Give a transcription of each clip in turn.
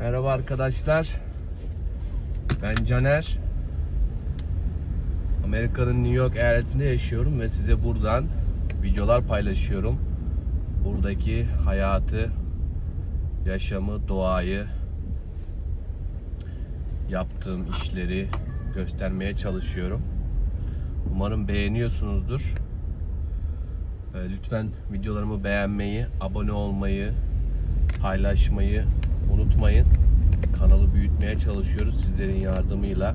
Merhaba arkadaşlar. Ben Caner. Amerika'nın New York eyaletinde yaşıyorum ve size buradan videolar paylaşıyorum. Buradaki hayatı, yaşamı, doğayı, yaptığım işleri göstermeye çalışıyorum. Umarım beğeniyorsunuzdur. Ee, Lütfen videolarımı beğenmeyi, abone olmayı, paylaşmayı unutmayın. Kanalı büyütmeye çalışıyoruz sizlerin yardımıyla.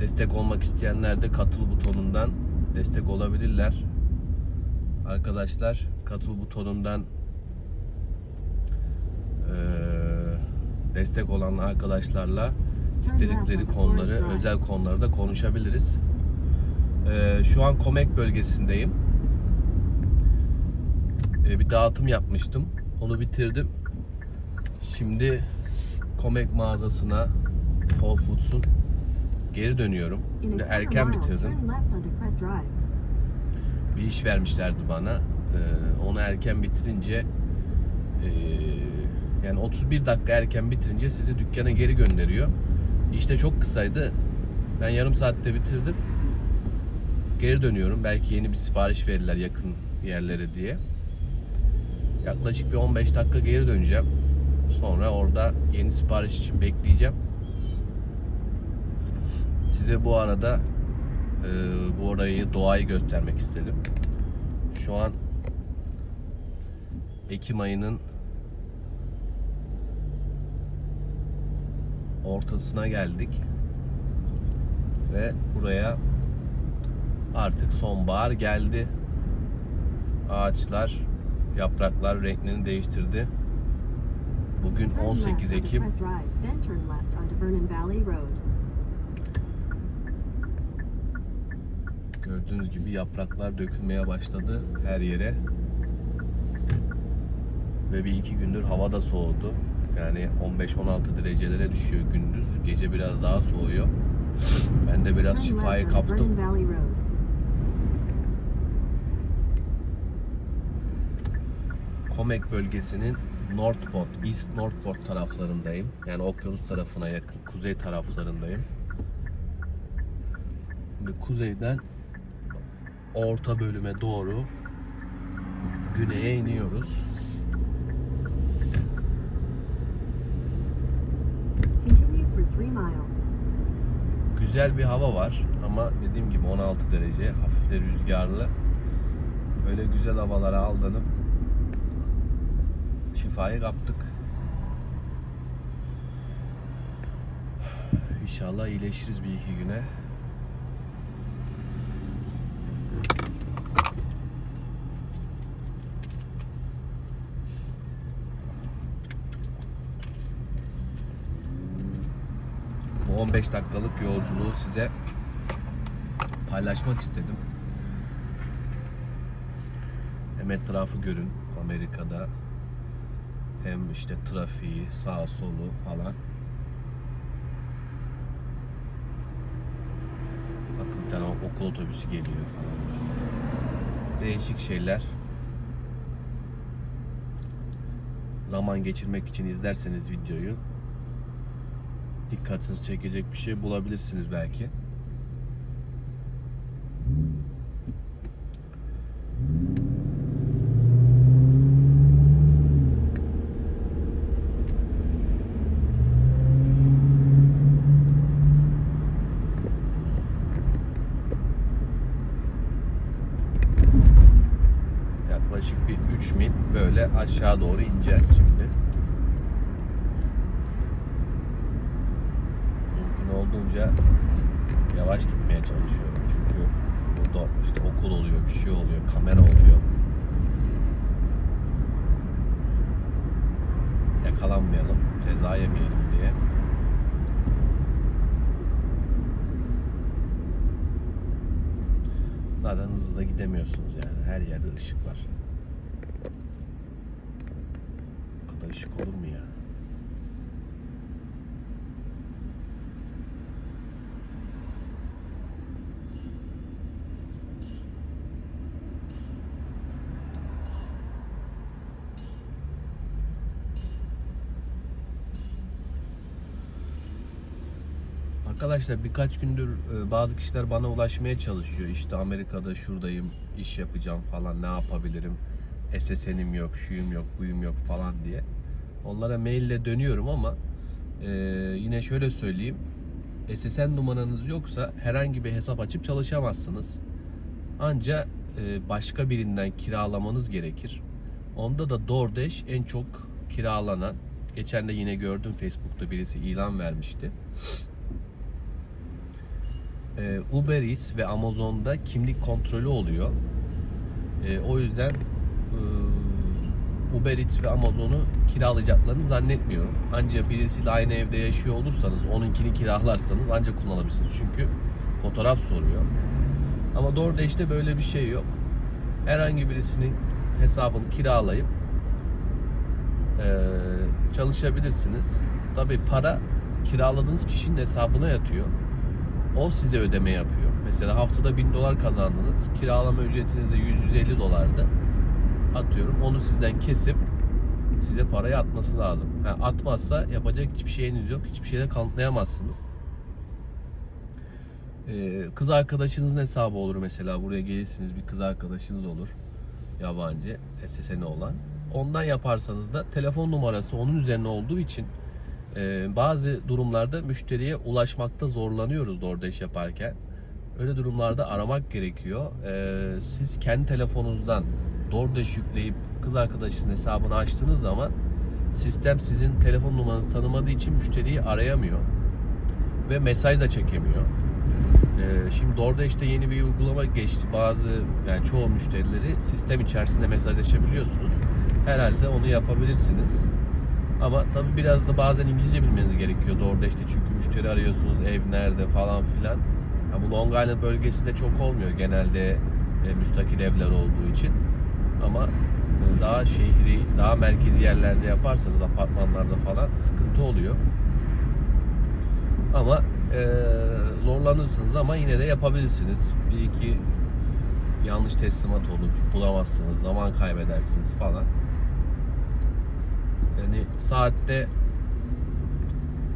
Destek olmak isteyenler de katıl butonundan destek olabilirler. Arkadaşlar katıl butonundan destek olan arkadaşlarla istedikleri konuları, özel konuları da konuşabiliriz. Şu an Komek bölgesindeyim. Bir dağıtım yapmıştım. Onu bitirdim. Şimdi Komek mağazasına Whole Foods'un geri dönüyorum. Şimdi erken bitirdim. Bir iş vermişlerdi bana. Ee, onu erken bitirince ee, yani 31 dakika erken bitirince sizi dükkana geri gönderiyor. İşte çok kısaydı. Ben yarım saatte bitirdim. Geri dönüyorum. Belki yeni bir sipariş verirler yakın yerlere diye. Yaklaşık bir 15 dakika geri döneceğim. Sonra orada yeni sipariş için bekleyeceğim. Size bu arada e, bu orayı doğayı göstermek istedim. Şu an Ekim ayının ortasına geldik. Ve buraya artık sonbahar geldi. Ağaçlar, yapraklar renklerini değiştirdi. Bugün 18 Ekim. Gördüğünüz gibi yapraklar dökülmeye başladı her yere. Ve bir iki gündür hava da soğudu. Yani 15-16 derecelere düşüyor gündüz. Gece biraz daha soğuyor. Ben de biraz şifayı kaptım. Komek bölgesinin Northport, East Northport taraflarındayım. Yani okyanus tarafına yakın, kuzey taraflarındayım. Şimdi kuzeyden orta bölüme doğru güneye iniyoruz. Güzel bir hava var ama dediğim gibi 16 derece, hafif de rüzgarlı. Böyle güzel havalara aldanıp şifayı kaptık. İnşallah iyileşiriz bir iki güne. Bu 15 dakikalık yolculuğu size paylaşmak istedim. Hem etrafı görün Amerika'da hem işte trafiği, sağ solu falan. Bakın bir tane okul otobüsü geliyor falan. Değişik şeyler. Zaman geçirmek için izlerseniz videoyu dikkatinizi çekecek bir şey bulabilirsiniz belki. Yaklaşık bir 3 mil böyle aşağı doğru ineceğiz şimdi. Mümkün olduğunca yavaş gitmeye çalışıyorum çünkü burada işte okul oluyor, bir şey oluyor, kamera oluyor. Yakalanmayalım, ceza yemeyelim diye. Zaten hızlı da gidemiyorsunuz yani. Her yerde ışık var. ışık olur mu ya? Arkadaşlar birkaç gündür e, bazı kişiler bana ulaşmaya çalışıyor. İşte Amerika'da şuradayım, iş yapacağım falan ne yapabilirim? SSN'im yok, şuyum yok, buyum yok falan diye. Onlara maille dönüyorum ama e, yine şöyle söyleyeyim. SSN numaranız yoksa herhangi bir hesap açıp çalışamazsınız. Anca e, başka birinden kiralamanız gerekir. Onda da DoorDash en çok kiralanan. Geçen de yine gördüm Facebook'ta birisi ilan vermişti. Ee, Uber Eats ve Amazon'da kimlik kontrolü oluyor. Ee, o yüzden e, Uber Eats ve Amazon'u kiralayacaklarını zannetmiyorum. Ancak birisiyle aynı evde yaşıyor olursanız, onunkini kiralarsanız ancak kullanabilirsiniz. Çünkü fotoğraf soruyor. Ama DoorDash'te böyle bir şey yok. Herhangi birisinin hesabını kiralayıp e, çalışabilirsiniz. Tabi para kiraladığınız kişinin hesabına yatıyor. O size ödeme yapıyor. Mesela haftada 1000 dolar kazandınız. Kiralama ücretiniz de 100-150 dolardı. Atıyorum. Onu sizden kesip size parayı atması lazım. Ha, atmazsa yapacak hiçbir şeyiniz yok. Hiçbir şeyde kanıtlayamazsınız. Ee, kız arkadaşınızın hesabı olur mesela. Buraya gelirsiniz bir kız arkadaşınız olur. Yabancı, SSN olan. Ondan yaparsanız da telefon numarası onun üzerine olduğu için e, bazı durumlarda müşteriye ulaşmakta zorlanıyoruz DoorDash yaparken. Öyle durumlarda aramak gerekiyor. E, siz kendi telefonunuzdan DoorDash yükleyip kız arkadaşınızın hesabını açtığınız zaman sistem sizin telefon numaranızı tanımadığı için müşteriyi arayamıyor ve mesaj da çekemiyor. Ee, şimdi DoorDash'te yeni bir uygulama geçti. Bazı yani çoğu müşterileri sistem içerisinde mesajlaşabiliyorsunuz. Herhalde onu yapabilirsiniz. Ama tabii biraz da bazen İngilizce bilmeniz gerekiyor DoorDash'te çünkü müşteri arıyorsunuz ev nerede falan filan. Ya bu Long Island bölgesinde çok olmuyor genelde e, müstakil evler olduğu için. Ama e, daha şehri, daha merkezi yerlerde yaparsanız apartmanlarda falan sıkıntı oluyor. Ama e, zorlanırsınız ama yine de yapabilirsiniz. Bir iki yanlış teslimat olur, bulamazsınız, zaman kaybedersiniz falan. Yani saatte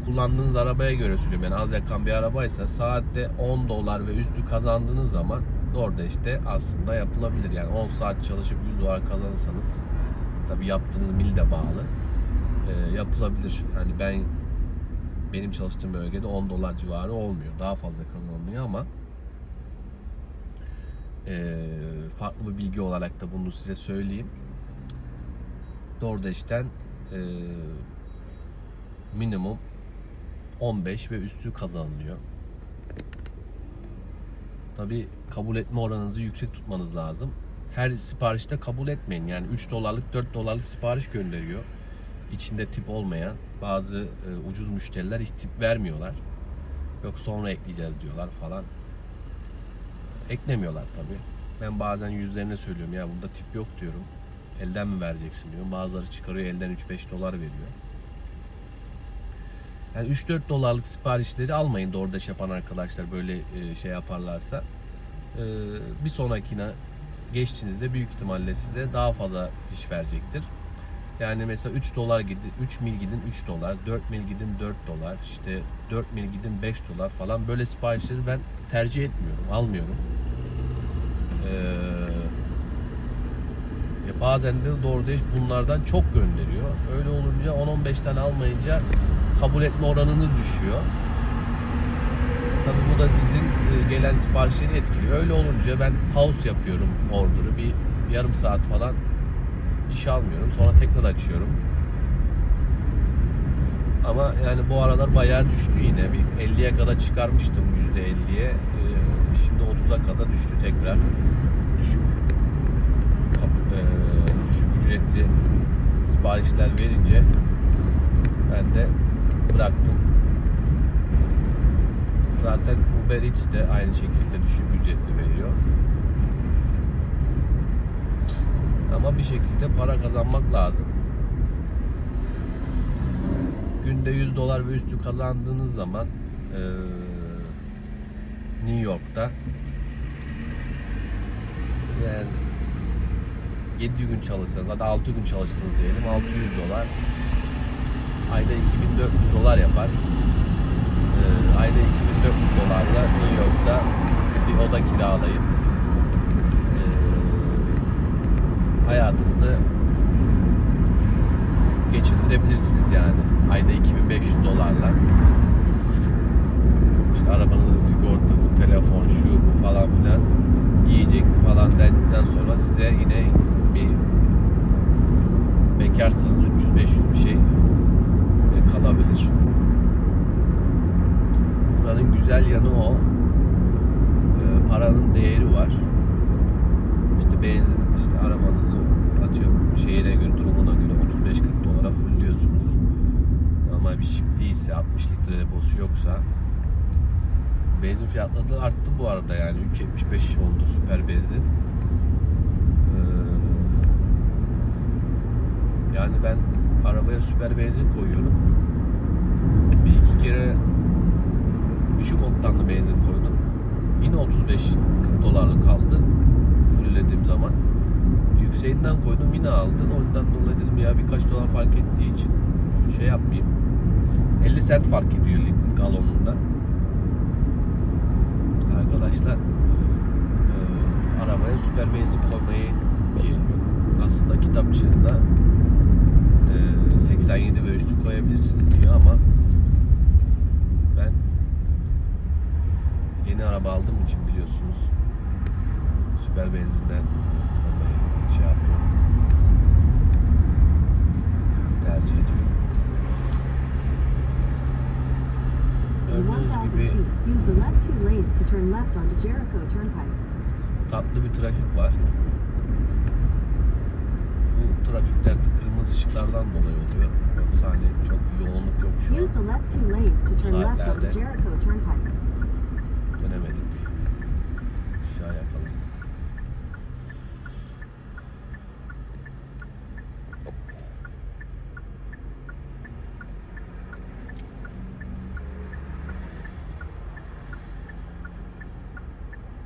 kullandığınız arabaya göre söylüyorum. Yani az yakan bir arabaysa saatte 10 dolar ve üstü kazandığınız zaman orada işte aslında yapılabilir. Yani 10 saat çalışıp 100 dolar kazanırsanız tabi yaptığınız mil de bağlı. e, yapılabilir. Hani ben benim çalıştığım bölgede 10 dolar civarı olmuyor. Daha fazla kazanılıyor ama e, farklı bir bilgi olarak da bunu size söyleyeyim. DoorDash'ten e, minimum 15 ve üstü kazanılıyor. Tabi kabul etme oranınızı yüksek tutmanız lazım. Her siparişte kabul etmeyin. Yani 3 dolarlık 4 dolarlık sipariş gönderiyor. İçinde tip olmayan bazı e, ucuz müşteriler hiç tip vermiyorlar. Yok sonra ekleyeceğiz diyorlar falan. Eklemiyorlar tabi. Ben bazen yüzlerine söylüyorum ya bunda tip yok diyorum. Elden mi vereceksin diyorum. Bazıları çıkarıyor elden 3-5 dolar veriyor. Yani 3-4 dolarlık siparişleri almayın DoorDash yapan arkadaşlar böyle e, şey yaparlarsa. E, bir sonrakine geçtiğinizde büyük ihtimalle size daha fazla iş verecektir. Yani mesela 3 dolar gidin, 3 mil gidin 3 dolar, 4 mil gidin 4 dolar, işte 4 mil gidin 5 dolar falan böyle siparişleri ben tercih etmiyorum, almıyorum. Ee, bazen de DoorDash bunlardan çok gönderiyor. Öyle olunca 10-15 tane almayınca kabul etme oranınız düşüyor. Tabii bu da sizin gelen siparişleri etkiliyor. Öyle olunca ben pause yapıyorum order'ı. Bir yarım saat falan iş almıyorum. Sonra tekrar açıyorum. Ama yani bu aralar bayağı düştü yine. Bir 50'ye kadar çıkarmıştım %50'ye. Ee, şimdi 30'a kadar düştü tekrar. Düşük kap- e, düşük ücretli siparişler verince ben de bıraktım. Zaten Uber Eats de aynı şekilde düşük ücretli veriyor. Ama bir şekilde para kazanmak lazım. Günde 100 dolar ve üstü kazandığınız zaman eee, New York'ta yani 7 gün çalışsanız hadi 6 gün çalıştınız diyelim 600 dolar ayda 2400 dolar yapar. Ayda 2400 dolarla New York'ta bir oda kiralayıp e, hayatınızı geçindirebilirsiniz yani. Ayda 2500 dolarla. İşte arabanızın sigortası, telefon, şu bu falan filan yiyecek falan derdikten sonra size yine bir bekarsanız 300-500 bir şey e, kalabilir. Buranın güzel yanı o. E, paranın değeri var. İşte benzin, işte arabanızı atıyorum şehire göre, durumuna göre 35-40 dolara fullliyorsunuz. Ama bir şık değilse, 60 litre deposu yoksa benzin fiyatları da arttı bu arada yani 3.75 oldu süper benzin. Ee, yani ben arabaya süper benzin koyuyorum. Bir iki kere düşük oktanlı benzin koydum. Yine 35-40 dolarlık kaldı. Fulllediğim zaman. Yükseğinden koydum yine aldın. Ondan dolayı dedim ya birkaç dolar fark ettiği için şey yapmayayım. 50 cent fark ediyor galonunda. Arkadaşlar e, arabaya süper benzin koymayı yeğliyor. Aslında kitapçığında e, 87 ve üstü koyabilirsiniz diyor ama ben yeni araba aldığım için biliyorsunuz süper benzinden şey yapıyorum. Tercih ediyorum. Gördüğünüz 1,000 gibi use tatlı bir trafik var. Bu trafiklerde kırmızı ışıklardan dolayı oluyor. Yoksa hani çok yoğunluk yok şu Use an. the left two lanes to turn left onto. Jericho Turnpike.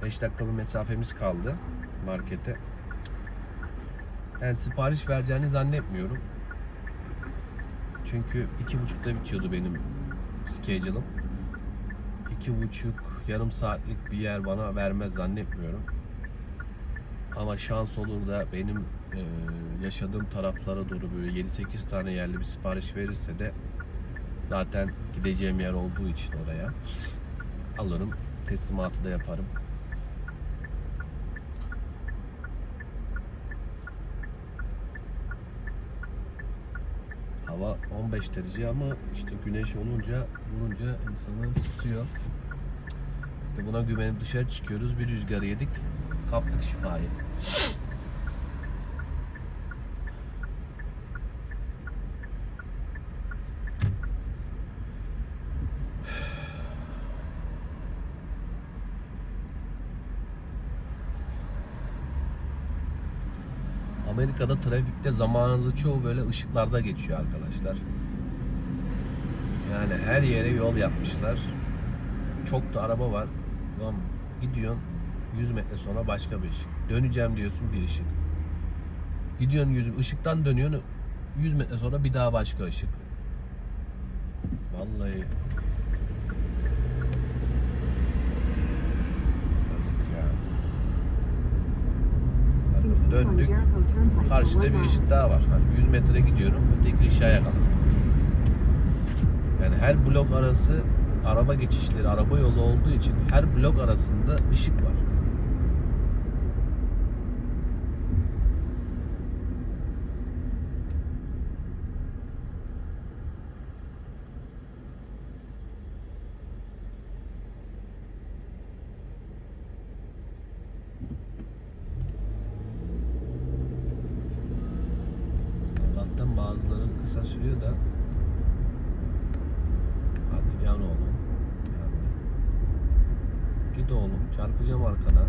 15 dakika bir mesafemiz kaldı markete. Yani sipariş vereceğini zannetmiyorum. Çünkü iki buçukta bitiyordu benim schedule'ım. İki buçuk yarım saatlik bir yer bana vermez zannetmiyorum. Ama şans olur da benim e, yaşadığım taraflara doğru böyle 7-8 tane yerli bir sipariş verirse de zaten gideceğim yer olduğu için oraya alırım. Teslimatı da yaparım. Hava 15 derece ama işte güneş olunca vurunca insanı ısıtıyor. İşte buna güvenip dışarı çıkıyoruz. Bir rüzgar yedik. Kaptık şifayı. Amerika'da trafikte zamanınızı çoğu böyle ışıklarda geçiyor arkadaşlar. Yani her yere yol yapmışlar. Çok da araba var. Ulan gidiyorsun 100 metre sonra başka bir ışık. Döneceğim diyorsun bir ışık. Gidiyorsun 100 ışıktan dönüyorsun 100 metre sonra bir daha başka ışık. Vallahi Yazık ya. Bakın Continue on döndük. Karşıda bir ışık daha var. Hani 100 metre gidiyorum, öteki ışığa yakaladım. Yani her blok arası araba geçişleri, araba yolu olduğu için her blok arasında ışık var. Allah'tan bazıları kısa sürüyor da Hadi yan oğlum Yandı. Git oğlum çarpacağım arkadan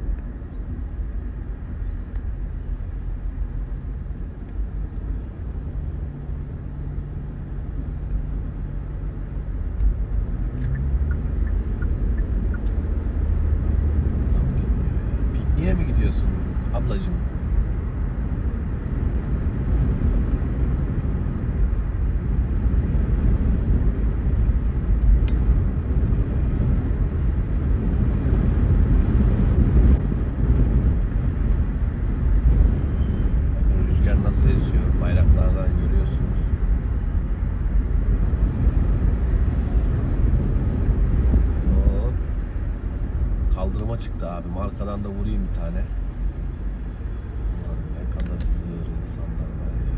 tane. Ne kadar sığır insanlar var ya.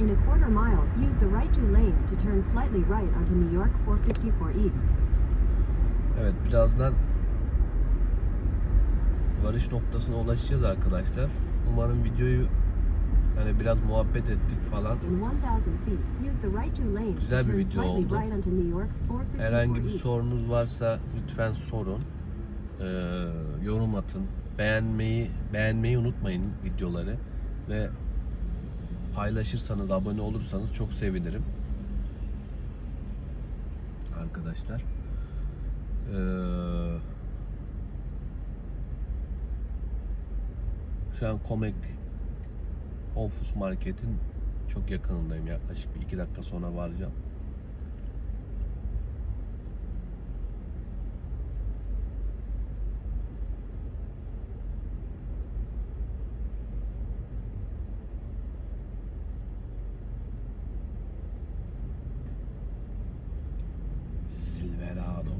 In a quarter mile, use the right two lanes to turn slightly right onto New York 454 East. Evet birazdan varış noktasına ulaşacağız arkadaşlar. Umarım videoyu hani biraz muhabbet ettik falan. In 1000 feet, use the right two lanes Güzel bir video oldu. right onto New York 454 Herhangi bir sorunuz varsa lütfen sorun. Ee, yorum atın. Beğenmeyi beğenmeyi unutmayın videoları ve paylaşırsanız, abone olursanız çok sevinirim. Arkadaşlar. Ee, şu an Komek Ofus Market'in çok yakınındayım. Yaklaşık bir iki dakika sonra varacağım. Silverado.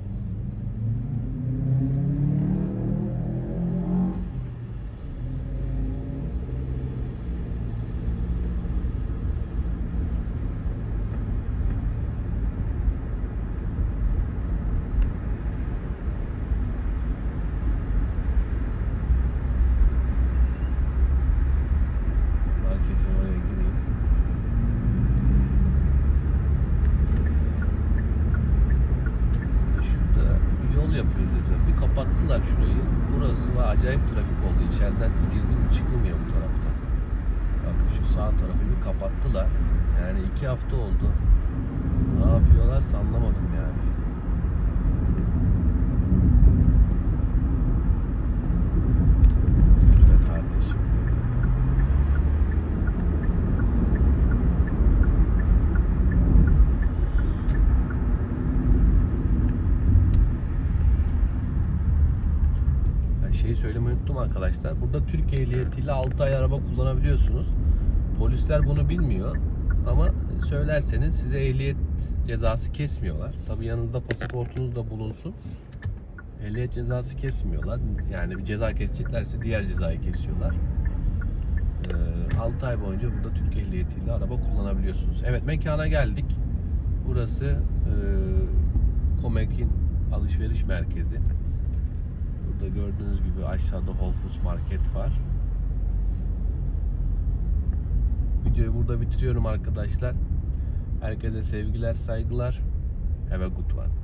Marketin oraya gireyim. Şurada bir yol yapıyoruz dediler. Bir kapattılar şurayı. Burası var acayip trafik İçeriden girdim çıkılmıyor bu taraftan. Bakın şu sağ tarafı bir kapattılar. Yani iki hafta oldu. Ne yapıyorlarsa anlamadım yani. Unuttum arkadaşlar. Burada Türk ehliyetiyle 6 ay araba kullanabiliyorsunuz. Polisler bunu bilmiyor. Ama söylerseniz size ehliyet cezası kesmiyorlar. Tabii yanınızda pasaportunuz da bulunsun. Ehliyet cezası kesmiyorlar. Yani bir ceza keseceklerse diğer cezayı kesiyorlar. Ee, 6 ay boyunca burada Türk ehliyetiyle araba kullanabiliyorsunuz. Evet mekana geldik. Burası e, Komek'in alışveriş merkezi. Burada gördüğünüz gibi aşağıda Whole Foods Market var. Videoyu burada bitiriyorum arkadaşlar. Herkese sevgiler, saygılar. Have a good one.